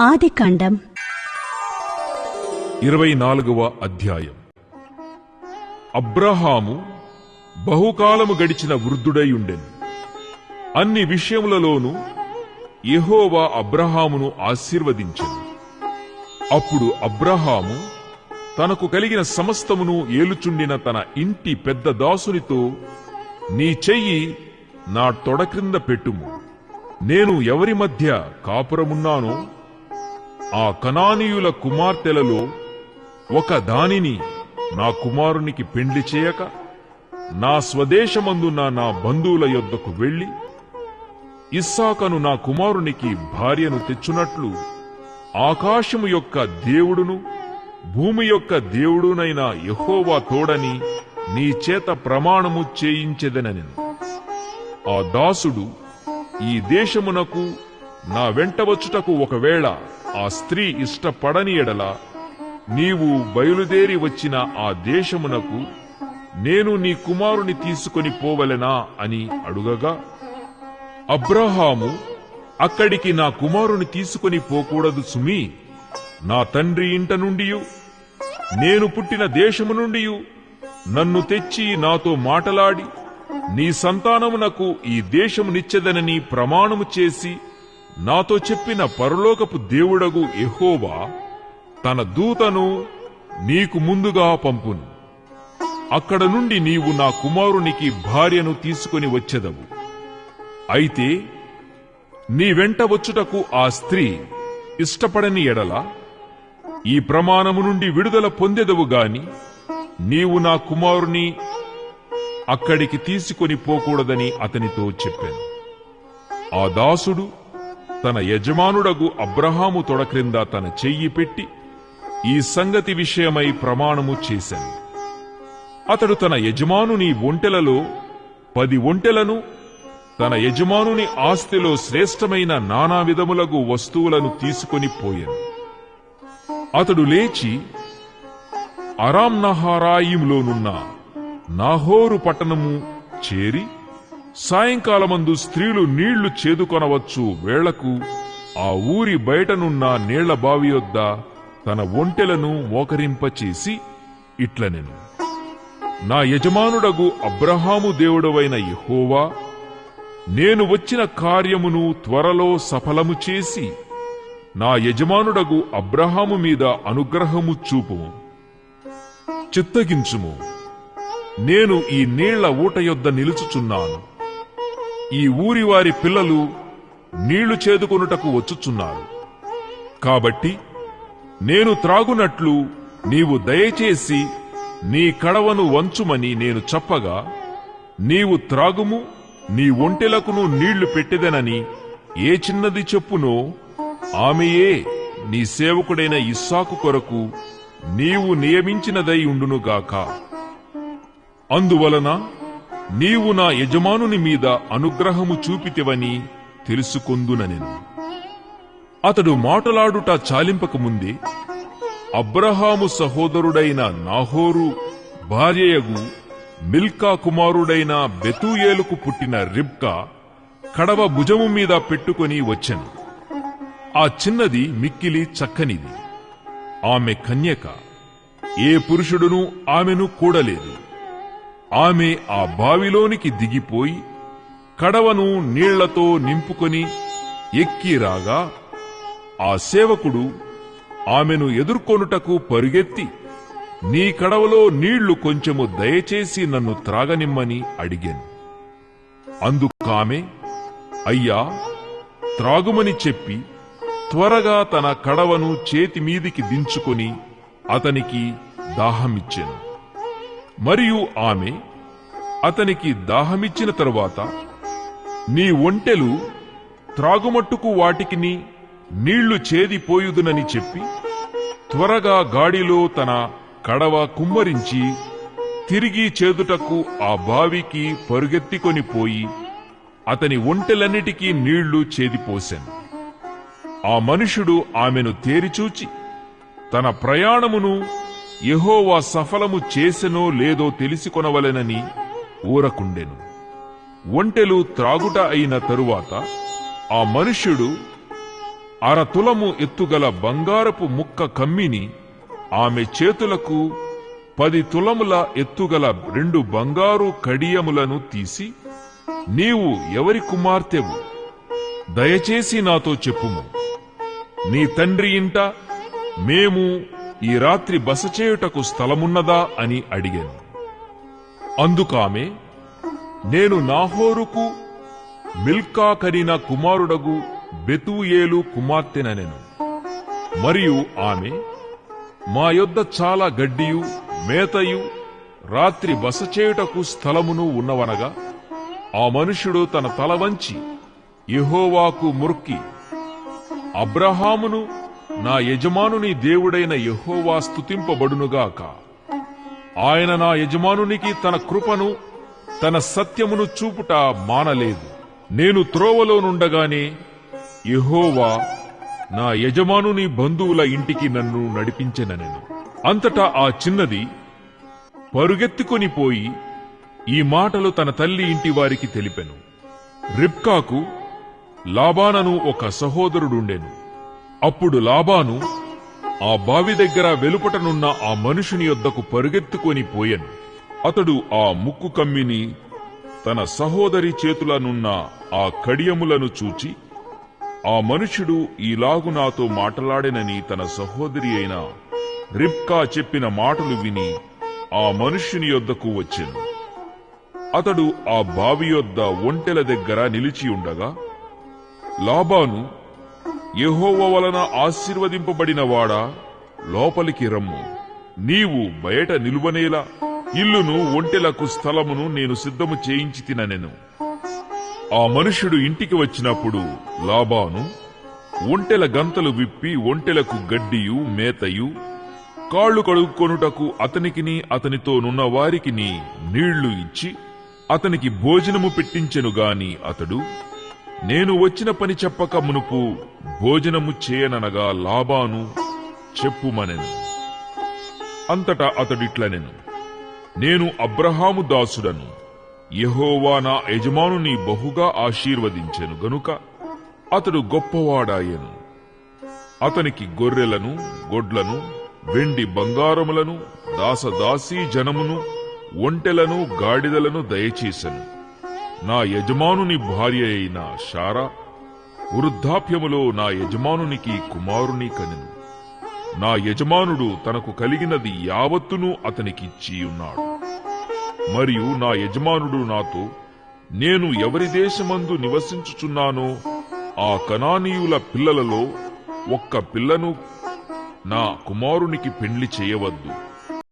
ఆదికాండం. ఇరవై నాలుగవ అధ్యాయం. అబ్రహాము బహుకాలము గడిచిన వృద్ధుడై ఉండెను. అన్ని విషయములలోనూ యహోవా అబ్రహామును ఆశీర్వదించెను. అప్పుడు అబ్రహాము తనకు కలిగిన సమస్తమును ఏలుచుండిన తన ఇంటి పెద్ద దాసునితో నీ చెయ్యి నా తొడ క్రింద పెట్టుము. నేను ఎవరి మధ్య కాపురమున్నానో ఆ కనానీయుల కుమార్తెలలో ఒక దానిని నా కుమారునికి పెండ్లి చేయక నా స్వదేశమందున్న నా బంధువుల యొద్దకు వెళ్ళి ఇస్సాకను నా కుమారునికి భార్యను తెచ్చునట్లు ఆకాశము యొక్క దేవుడును భూమి యొక్క దేవుడునైన యహోవా తోడని నీ చేత ప్రమాణము చేయించెదనెను. ఆ దాసుడు ఈ దేశమునకు నా వెంట వచ్చుటకు ఒకవేళ ఆ స్త్రీ ఇష్టపడని ఎడల నీవు బయలుదేరి వచ్చిన ఆ దేశమునకు నేను నీ కుమారుని తీసుకొని పోవలెనా అని అడుగగా అబ్రహాము అక్కడికి నా కుమారుని తీసుకొని పోకూడదు సుమి. నా తండ్రి ఇంట నుండి నేను పుట్టిన దేశము నుండి నన్ను తెచ్చి నాతో మాటలాడి నీ సంతానమునకు ఈ దేశము నిచ్చెదనని ప్రమాణము చేసి నాతో చెప్పిన పరలోకపు దేవుడగు ఎహోవా తన దూతను నీకు ముందుగా పంపును. అక్కడ నుండి నీవు నా కుమారునికి భార్యను తీసుకొని వచ్చెదవు. అయితే నీ వెంట వచ్చుటకు ఆ స్త్రీ ఇష్టపడని ఎడల ఈ ప్రమాణము నుండి విడుదల పొందెదవు గాని నీవు నా కుమారుని అక్కడికి తీసుకొని పోకూడదని అతనితో చెప్పాను. ఆ దాసుడు తన యజమానుడగు అబ్రహాము తొడ క్రింద తన చెయ్యి పెట్టి ఈ సంగతి విషయమై ప్రమాణము చేశాను. అతడు తన యజమానుని ఒంటెలలో పది ఒంటెలను తన యజమానుని ఆస్తిలో శ్రేష్టమైన నానా విధములగు వస్తువులను తీసుకొని పోయాను. అతడు లేచి అరాంనహారాయిములోనున్న నాహోరు పట్టణము చేరి సాయంకాలమందు స్త్రీలు నీళ్ళు చేదుకొనవచ్చు వేళకు ఆ ఊరి బయటనున్న నీళ్ళ బావి యొద్ద తన ఒంటెలను మోకరింపచేసి ఇట్లనెను నా యజమానుడగు అబ్రహాము దేవుడవైన యహోవా నేను వచ్చిన కార్యమును త్వరలో సఫలము చేసి నా యజమానుడగు అబ్రహాము మీద అనుగ్రహము చూపుము చిత్తగించుము. నేను ఈ నీళ్ళ ఊట యొద్ద నిలుచుచున్నాను. ఈ ఊరి వారి పిల్లలు నీళ్ళు చేదుకొనుటకు వచ్చుచున్నారు. కాబట్టి నేను త్రాగునట్లు నీవు దయచేసి నీ కడవను వంచుమని నేను చెప్పగా నీవు త్రాగుము నీ ఒంటెలకును నీళ్ళు పెట్టెదనని ఏ చిన్నది చెప్పునో ఆమెయే నీ సేవకుడైన ఇస్సాకు కొరకు నీవు నియమించినదై ఉండునుగాక. అందువలన నీవు నా యజమానుని మీద అనుగ్రహము చూపితివని తెలుసుకొందుననెను. అతడు మాటలాడుట చాలింపకముందే అబ్రహాము సహోదరుడైన నాహోరు భార్యయగు మిల్కా కుమారుడైన బెతూయేలుకు పుట్టిన రిబ్కా కడవ భుజము మీద పెట్టుకొని వచ్చెను. ఆ చిన్నది మిక్కిలి చక్కనిది. ఆమె కన్యక ఏ పురుషుడును ఆమెను కూడలేదు. ఆమె ఆ బావిలోనికి దిగిపోయి కడవను నీళ్ళతో నింపుకొని ఎక్కి రాగా ఆ సేవకుడు ఆమెను ఎదుర్కొనుటకు పరుగెత్తి నీ కడవలో నీళ్ళు కొంచెము దయచేసి నన్ను త్రాగనిమ్మని అడిగాను. అందుకామె అయ్యా త్రాగుమని చెప్పి త్వరగా తన కడవను చేతి మీదికి దించుకొని అతనికి దాహమిచ్చాను. మరియు ఆమె అతనికి దాహమిచ్చిన తరువాత నీ ఒంటెలు త్రాగుమట్టుకు వాటికిని నీళ్ళు చేదిపోయుదునని చెప్పి త్వరగా గాడిలో తన కడవ కుమ్మరించి తిరిగి చేదుటకు ఆ బావికి పరుగెత్తికొని పోయి అతని ఒంటెలన్నిటికీ నీళ్ళు చేదిపోశాను ఆ మనుషుడు ఆమెను తేరిచూచి తన ప్రయాణమును యహోవా సఫలము చేసెనో లేదో తెలిసికొనవలెనని ఊరకుండెను. ఒంటెలు త్రాగుట అయిన తరువాత ఆ మనుష్యుడు అరతులము ఎత్తుగల బంగారపు ముక్క కమ్మిని ఆమె చేతులకు పది తులముల ఎత్తుగల రెండు బంగారు కడియములను తీసి నీవు ఎవరి కుమార్తెవు? దయచేసి నాతో చెప్పుము. నీ తండ్రి ఇంట మేము ఈ రాత్రి బస చేయుటకు స్థలమున్నదా అని అడిగాను. అందుకామె నేను నాహోరుకు మిల్కా కరిన కుమారుడగు బెతుయేలు కుమార్తెననెను. మరియు ఆమె మా యొద్ద చాలా గడ్డియు మేతయు రాత్రి బస చేయుటకు స్థలమును ఉన్నవనగా ఆ మనుషుడు తన తల వంచి ఇహోవాకు ముర్కి అబ్రహామును నా యజమానుని దేవుడైన యెహోవా స్తుతింపబడునుగాక. ఆయన నా యజమానునికి తన కృపను తన సత్యమును చూపుట మానలేదు. నేను త్రోవలో నుండగానే నా యజమానుని బంధువుల ఇంటికి నన్ను నడిపించెనెను. అంతటా ఆ చిన్నది పరుగెత్తుకొని పోయి ఈ మాటలు తన తల్లి ఇంటి వారికి తెలిపెను. రిబ్కాకు లాబానను ఒక సహోదరుడుండెను. అప్పుడు లాబాను ఆ బావి దగ్గర వెలుపటనున్న ఆ మనుషుని యొద్దకు పరుగెత్తుకొని పోయెను. అతడు ఆ ముక్కు కమ్మిని తన సహోదరి చేతులనున్న ఆ కడియములను చూచి ఆ మనుషుడు ఈలాగు నాతో మాటలాడెనని తన సహోదరి అయిన రిబ్కా చెప్పిన మాటలు విని ఆ మనుష్యుని యొద్దకు వచ్చెను. అతడు ఆ బావి యొద్ద ఒంటెల దగ్గర నిలిచి ఉండగా లాబాను యహోవ వలన ఆశీర్వదింపబడిన వాడా లోపలికి రమ్ము. నీవు బయట నిలువనేలా ఇల్లును ఒంటెలకు స్థలమును నేను సిద్ధము చేయించి తిననెను. ఆ మనుష్యుడు ఇంటికి వచ్చినప్పుడు లాబాను ఒంటెల గంతలు విప్పి ఒంటెలకు గడ్డియు మేతయు కాళ్ళు కడుక్కొనుటకు అతనికిని అతనితో నున్న వారికిని నీళ్ళు ఇచ్చి అతనికి భోజనము పెట్టించెను గాని అతడు నేను వచ్చిన పని చెప్పక మునుపు భోజనము చేయననగా లాభాను చెప్పుమనెను. అంతటా అతడిట్లనెను. నేను అబ్రహాము దాసుడను. యహోవా నా యజమానుని బహుగా ఆశీర్వదించెను గనుక అతడు గొప్పవాడాయెను. అతనికి గొర్రెలను గొడ్లను వెండి బంగారములను దాసదాసీ జనమును ఒంటెలను గాడిదలను దయచేశను నా యజమానుని భార్య అయిన శారా వృద్ధాప్యములో నా యజమానునికి కుమారుని కనెను. నా యజమానుడు తనకు కలిగినది యావత్తును అతనికిచ్చి ఉన్నాడు. మరియు నా యజమానుడు నాతో నేను ఎవరి దేశమందు నివసించుచున్నానో ఆ కనానీయుల పిల్లలలో ఒక్క పిల్లను నా కుమారునికి పెండ్లి చేయవద్దు.